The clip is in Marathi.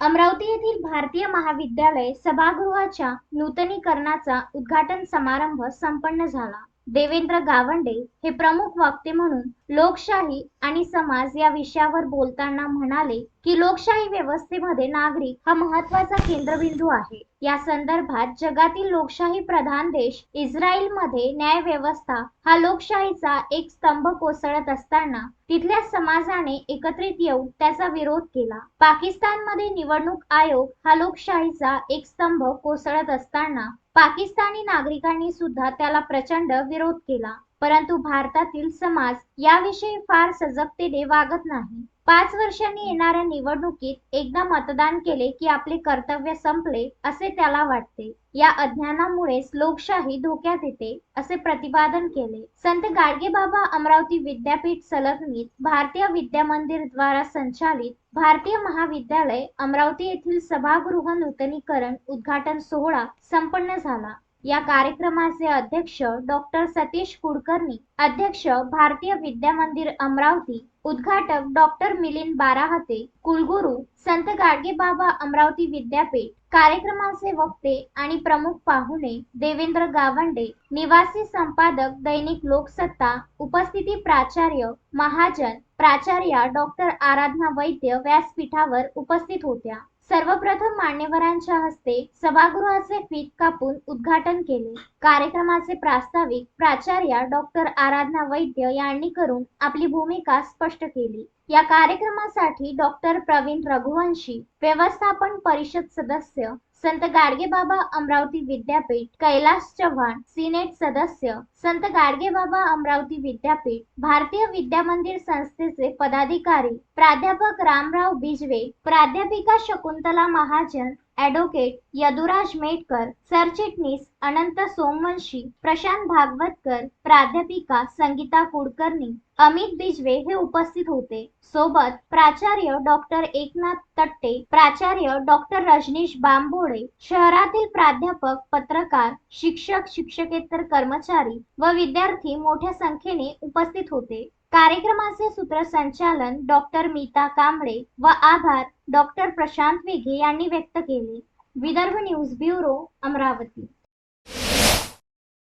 अमरावती येथील भारतीय महाविद्यालय सभागृहाच्या नूतनीकरणाचा उद्घाटन समारंभ संपन्न झाला. देवेंद्र गावंडे हे प्रमुख वक्ते म्हणून लोकशाही आणि समाज या विषयावर बोलताना म्हणाले की लोकशाही व्यवस्थेमध्ये नागरिक हा महत्त्वाचा केंद्रबिंदू आहे. या संदर्भात जगातील लोकशाही प्रधान देश इस्रायलमध्ये न्याय व्यवस्था हा लोकशाहीचा एक स्तंभ कोसळत असताना तिथल्या समाजाने एकत्रित येऊन त्याचा विरोध केला. पाकिस्तानमध्ये निवडणूक आयोग हा लोकशाहीचा एक स्तंभ कोसळत असताना पाकिस्तानी नागरिकांनी सुद्धा त्याला प्रचंड विरोध केला. परंतु भारतातील समाज याविषयी फार सजगतेने वागत नाही. पाच वर्षांनी येणाऱ्या निवडणुकीत एकदा मतदान केले की आपले कर्तव्य संपले असे त्याला वाटते. या अज्ञानामुळेच लोकशाही धोक्यात येते असे प्रतिपादन केले. संत गाडगेबाबा अमरावती विद्यापीठ संलग्नित भारतीय विद्या मंदिर द्वारा संचालित भारतीय महाविद्यालय अमरावती येथील सभागृह नूतनीकरण उद्घाटन सोहळा संपन्न झाला. या कार्यक्रमाचे अध्यक्ष डॉक्टर सतीश कुलकर्णी अध्यक्ष भारतीय विद्या मंदिर अमरावती उद्घाटक डॉक्टर मिलिंद बाराहते कुलगुरू संत गाडगेबाबा अमरावती विद्यापीठ कार्यक्रमाचे वक्ते आणि प्रमुख पाहुणे देवेंद्र गावंडे निवासी संपादक दैनिक लोकसत्ता उपस्थिती प्राचार्य महाजन प्राचार्या डॉक्टर आराधना वैद्य व्यासपीठावर उपस्थित होत्या. सर्वप्रथम मान्यवरांच्या हस्ते सभागृहाचे फीत कापून उद्घाटन केले. कार्यक्रमाचे प्रास्ताविक प्राचार्या डॉक्टर आराधना वैद्य यांनी करून आपली भूमिका स्पष्ट केली. या कार्यक्रमासाठी डॉक्टर प्रवीण रघुवंशी व्यवस्थापन परिषद सदस्य संत गाडगेबाबा अमरावती विद्यापीठ कैलास चव्हाण सिनेट सदस्य संत गाडगेबाबा अमरावती विद्यापीठ भारतीय विद्या मंदिर संस्थेचे पदाधिकारी प्राध्यापक रामराव बिजवे प्राध्यापिका शकुंतला महाजन ॲडव्होकेट यदुराज मेटकर सरचिटणीस अनंत सोमवंशी प्रशांत भागवतकर प्राध्यापिका संगीता कुडकर्णी अमित बिजवे हे उपस्थित होते. सोबत प्राचार्य डॉक्टर एकनाथ तट्टे प्राचार्य डॉक्टर रजनीश बांबोडे शहरातील प्राध्यापक पत्रकार शिक्षक शिक्षकेतर कर्मचारी व विद्यार्थी मोठ्या संख्येने उपस्थित होते. कार्यक्रमाचे सूत्रसंचालन डॉक्टर मीता कांबळे व आभार डॉक्टर प्रशांत वेघे यांनी व्यक्त केले. Vidarbha news bureau Amravati.